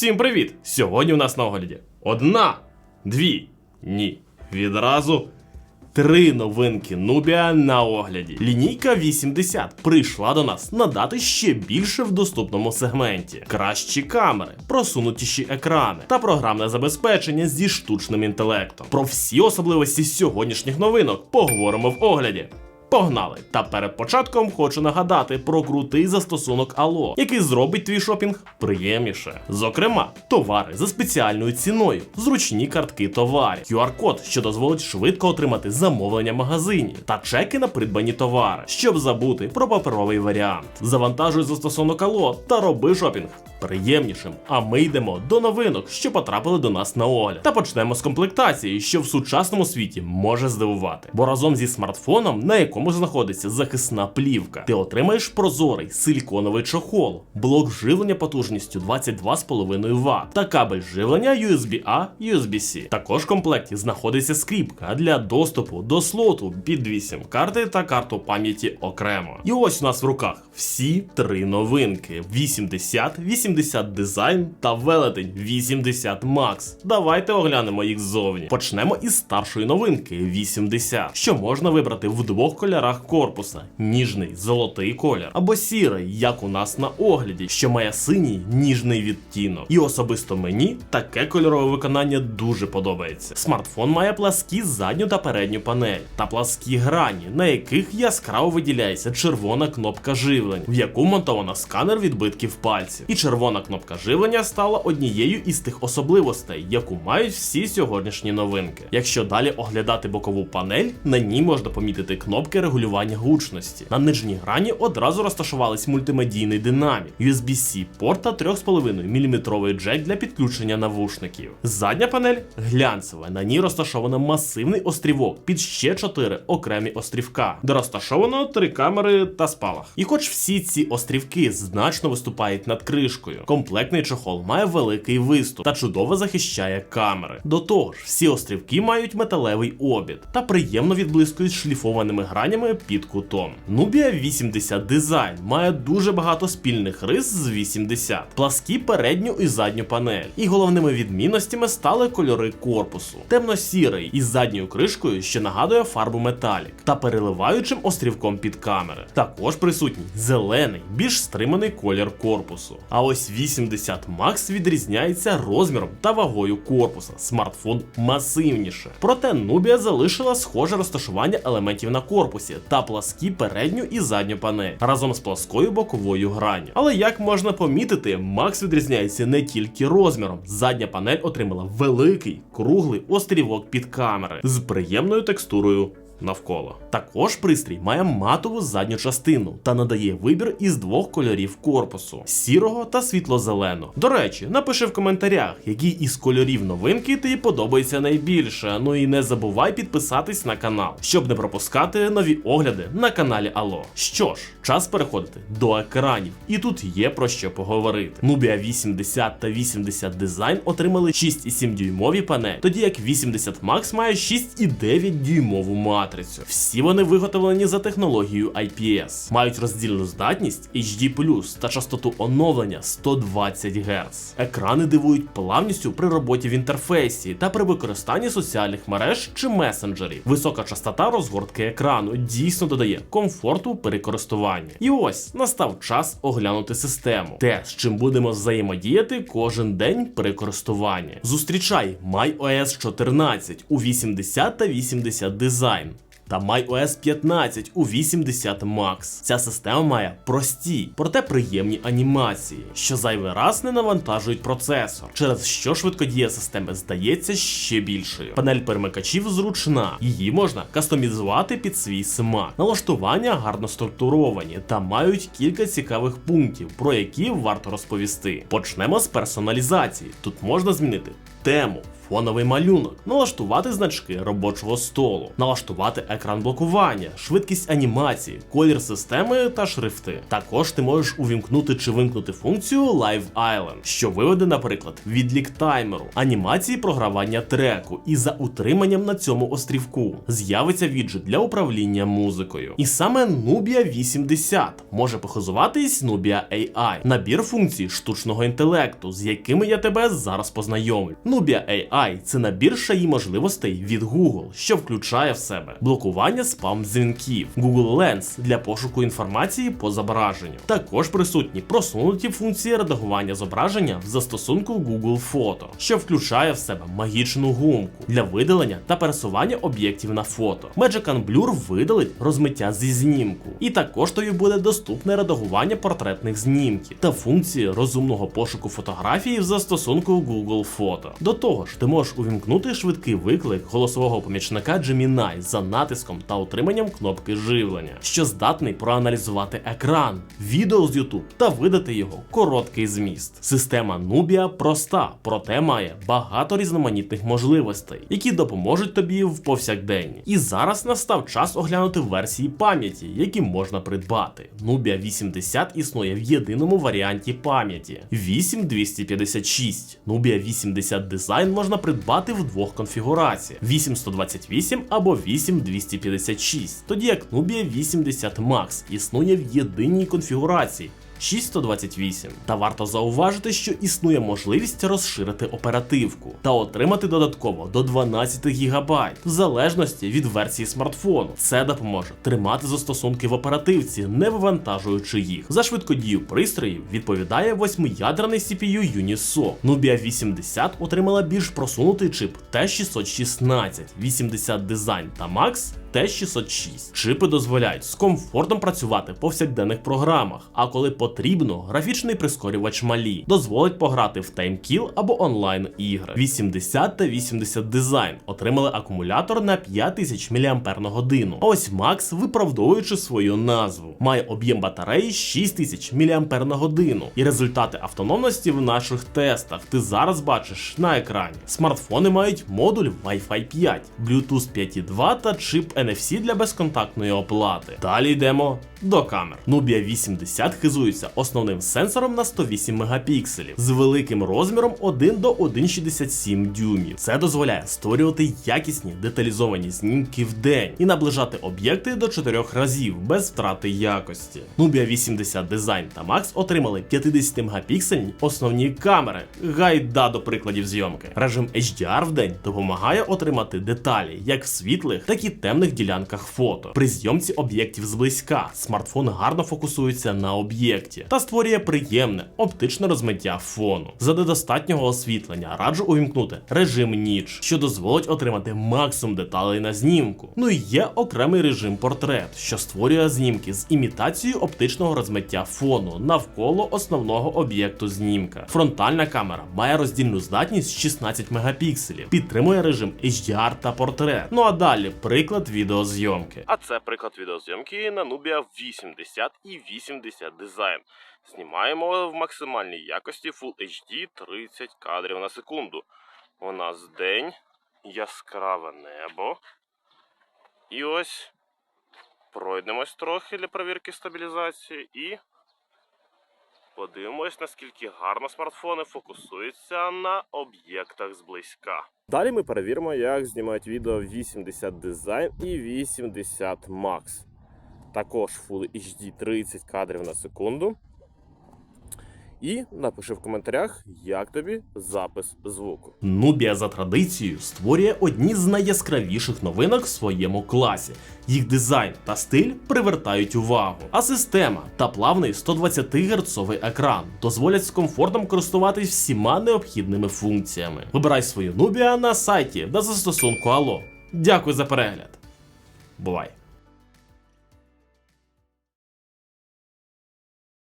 Всім привіт! Сьогодні у нас на огляді одна, дві, ні, відразу три новинки Nubia на огляді. Лінійка 80 прийшла до нас надати ще більше в доступному сегменті. Кращі камери, просунутіші екрани та програмне забезпечення зі штучним інтелектом. Про всі особливості сьогоднішніх новинок поговоримо в огляді. Погнали! Та перед початком хочу нагадати про крутий застосунок Allo, який зробить твій шопінг приємніше. Зокрема, товари за спеціальною ціною, зручні картки товарів, QR-код, що дозволить швидко отримати замовлення в магазині, та чеки на придбані товари, щоб забути про паперовий варіант. Завантажуй застосунок Allo та роби шопінг приємнішим. А ми йдемо до новинок, що потрапили до нас на огляд. Та почнемо з комплектації, що в сучасному світі може здивувати. Бо разом зі смартфоном, на якому знаходиться захисна плівка, ти отримаєш прозорий силіконовий чохол, блок живлення потужністю 22,5 Вт та кабель живлення USB-A, USB-C. Також в комплекті знаходиться скріпка для доступу до слоту під 8 карти та карту пам'яті окремо. І ось у нас в руках всі три новинки: 80, 80 дизайн та велетень 80 Max. Давайте оглянемо їх ззовні. Почнемо із старшої новинки 80, що можна вибрати в двох кольорах корпуса: ніжний золотий колір або сірий, як у нас на огляді, що має синій ніжний відтінок. І особисто мені таке кольорове виконання дуже подобається. Смартфон має пласкі задню та передню панель та пласкі грані, на яких яскраво виділяється червона кнопка живлення, в яку монтовано сканер відбитків пальців. І червона кнопка живлення стала однією із тих особливостей, яку мають всі сьогоднішні новинки. Якщо далі оглядати бокову панель, на ній можна помітити кнопки регулювання гучності. На нижній грані одразу розташувались мультимедійний динамік, USB-C порт та 3,5 мм джек для підключення навушників. Задня панель глянцева. На ній розташовано масивний острівок під ще 4 окремі острівка, де розташовано три камери та спалах. І хоч всі ці острівки значно виступають над кришкою, комплектний чохол має великий виступ та чудово захищає камери. До того ж, всі острівки мають металевий обід та приємно відблискують шліфованими гранями під кутом. Nubia 80 дизайн має дуже багато спільних рис з 80, пласкі передню і задню панель. І головними відмінностями стали кольори корпусу: темно-сірий із задньою кришкою, що нагадує фарбу металік, та переливаючим острівком під камери. Також присутній зелений, більш стриманий колір корпусу. А ось 80 Max відрізняється розміром та вагою корпуса. Смартфон масивніше. Проте Nubia залишила схоже розташування елементів на корпусі та пласкі передню і задню панель разом з пласкою боковою гранню. Але як можна помітити, Макс відрізняється не тільки розміром. Задня панель отримала великий круглий острівок під камери з приємною текстурою навколо. Також пристрій має матову задню частину та надає вибір із двох кольорів корпусу: сірого та світло-зеленого. До речі, напиши в коментарях, який із кольорів новинки тобі подобається найбільше. Ну і не забувай підписатись на канал, щоб не пропускати нові огляди на каналі Алло. Що ж, час переходити до екранів, і тут є про що поговорити. Nubia 80 та 80 дизайн отримали 6,7 дюймові панелі, тоді як 80 Max має 6,9 дюймову матрицю. Всі вони виготовлені за технологією IPS, мають роздільну здатність HD+, та частоту оновлення 120 Гц. Екрани дивують плавністю при роботі в інтерфейсі та при використанні соціальних мереж чи месенджерів. Висока частота розгортки екрану дійсно додає комфорту при користуванні. І ось настав час оглянути систему, те, з чим будемо взаємодіяти кожен день при користуванні. Зустрічай MyOS 14 у 80 та 80 дизайн та MyOS 15 у 80 Max. Ця система має прості, проте приємні анімації, що зайвий раз не навантажують процесор, через що швидкодія системи здається ще більшою. Панель перемикачів зручна, її можна кастомізувати під свій смак. Налаштування гарно структуровані та мають кілька цікавих пунктів, про які варто розповісти. Почнемо з персоналізації. Тут можна змінити тему фоновий малюнок, налаштувати значки робочого столу, налаштувати екран блокування, швидкість анімації, колір системи та шрифти. Також ти можеш увімкнути чи вимкнути функцію Live Island, що виведе, наприклад, відлік таймеру, анімації програвання треку, і за утриманням на цьому острівку з'явиться віджит для управління музикою. І саме Nubia 80 може похизуватись Nubia AI, набір функцій штучного інтелекту, з якими я тебе зараз познайомлю. Nubia AI це набір шаї можливостей від Google, що включає в себе блокування спам дзвінків, Google Lens для пошуку інформації по зображенню. Також присутні просунуті функції редагування зображення в застосунку Google Photo, що включає в себе магічну гумку для видалення та пересування об'єктів на фото. Magic Blur видалить розмиття зі знімку, і також тобі буде доступне редагування портретних знімків та функції розумного пошуку фотографії в застосунку Google Photo. До того ж, ти можеш увімкнути швидкий виклик голосового помічника Gemini за натиском та утриманням кнопки живлення, що здатний проаналізувати екран, відео з YouTube та видати його короткий зміст. Система Nubia проста, проте має багато різноманітних можливостей, які допоможуть тобі в повсякденні. І зараз настав час оглянути версії пам'яті, які можна придбати. Nubia 80 існує в єдиному варіанті пам'яті 8256. Nubia 80 Design можна придбати в двох конфігураціях: 8128 або 8256, тоді як Nubia 80 Max існує в єдиній конфігурації. 6128. Та варто зауважити, що існує можливість розширити оперативку та отримати додатково до 12 ГБ, в залежності від версії смартфону. Це допоможе тримати застосунки в оперативці, не вивантажуючи їх. За швидкодію пристроїв відповідає восьмиядерний CPU Unisoc. Nubia 80 отримала більш просунутий чип T616, 80 Design та Max T606. Чипи дозволяють з комфортом працювати в повсякденних програмах, а коли потрібно, графічний прискорювач малі дозволить пограти в таймкіл або онлайн ігри. 80 та 80 Design отримали акумулятор на 5000 мАч. А ось Max, виправдовуючи свою назву, має об'єм батареї 6000 мАч. І результати автономності в наших тестах ти зараз бачиш на екрані. Смартфони мають модуль Wi-Fi 5, Bluetooth 5.2 та чип NFC для безконтактної оплати. Далі йдемо до камер. Nubia 80 хизується основним сенсором на 108 мегапікселів з великим розміром 1 до 1,67 дюймів. Це дозволяє створювати якісні деталізовані знімки в день і наближати об'єкти до 4 разів без втрати якості. Nubia 80 Design та Max отримали 50 мегапіксельні основні камери. Гайда до прикладів зйомки. Режим HDR в день допомагає отримати деталі як в світлих, так і темних ділянках фото. При зйомці об'єктів зблизька смартфон гарно фокусується на об'єкті та створює приємне оптичне розмиття фону. За недостатнього освітлення раджу увімкнути режим ніч, що дозволить отримати максимум деталей на знімку. Ну і є окремий режим портрет, що створює знімки з імітацією оптичного розмиття фону навколо основного об'єкту знімка. Фронтальна камера має роздільну здатність 16 мегапікселів, підтримує режим HDR та портрет. Ну а далі приклад відеозйомки. А це приклад відеозйомки на Nubia 80 і 80 Design. Знімаємо в максимальній якості Full HD 30 кадрів на секунду. У нас день, яскраве небо. І ось пройдемось трохи для перевірки стабілізації і подивимось, наскільки гарно смартфони фокусуються на об'єктах зблизька. Далі ми перевіримо, як знімають відео 80 Design і 80 Max. Також Full HD 30 кадрів на секунду. І напиши в коментарях, як тобі запис звуку. Nubia за традицією створює одні з найяскравіших новинок в своєму класі. Їх дизайн та стиль привертають увагу. А система та плавний 120 Гц екран дозволять з комфортом користуватись всіма необхідними функціями. Вибирай свою Nubia на сайті та застосунку Allo. Дякую за перегляд. Бувай!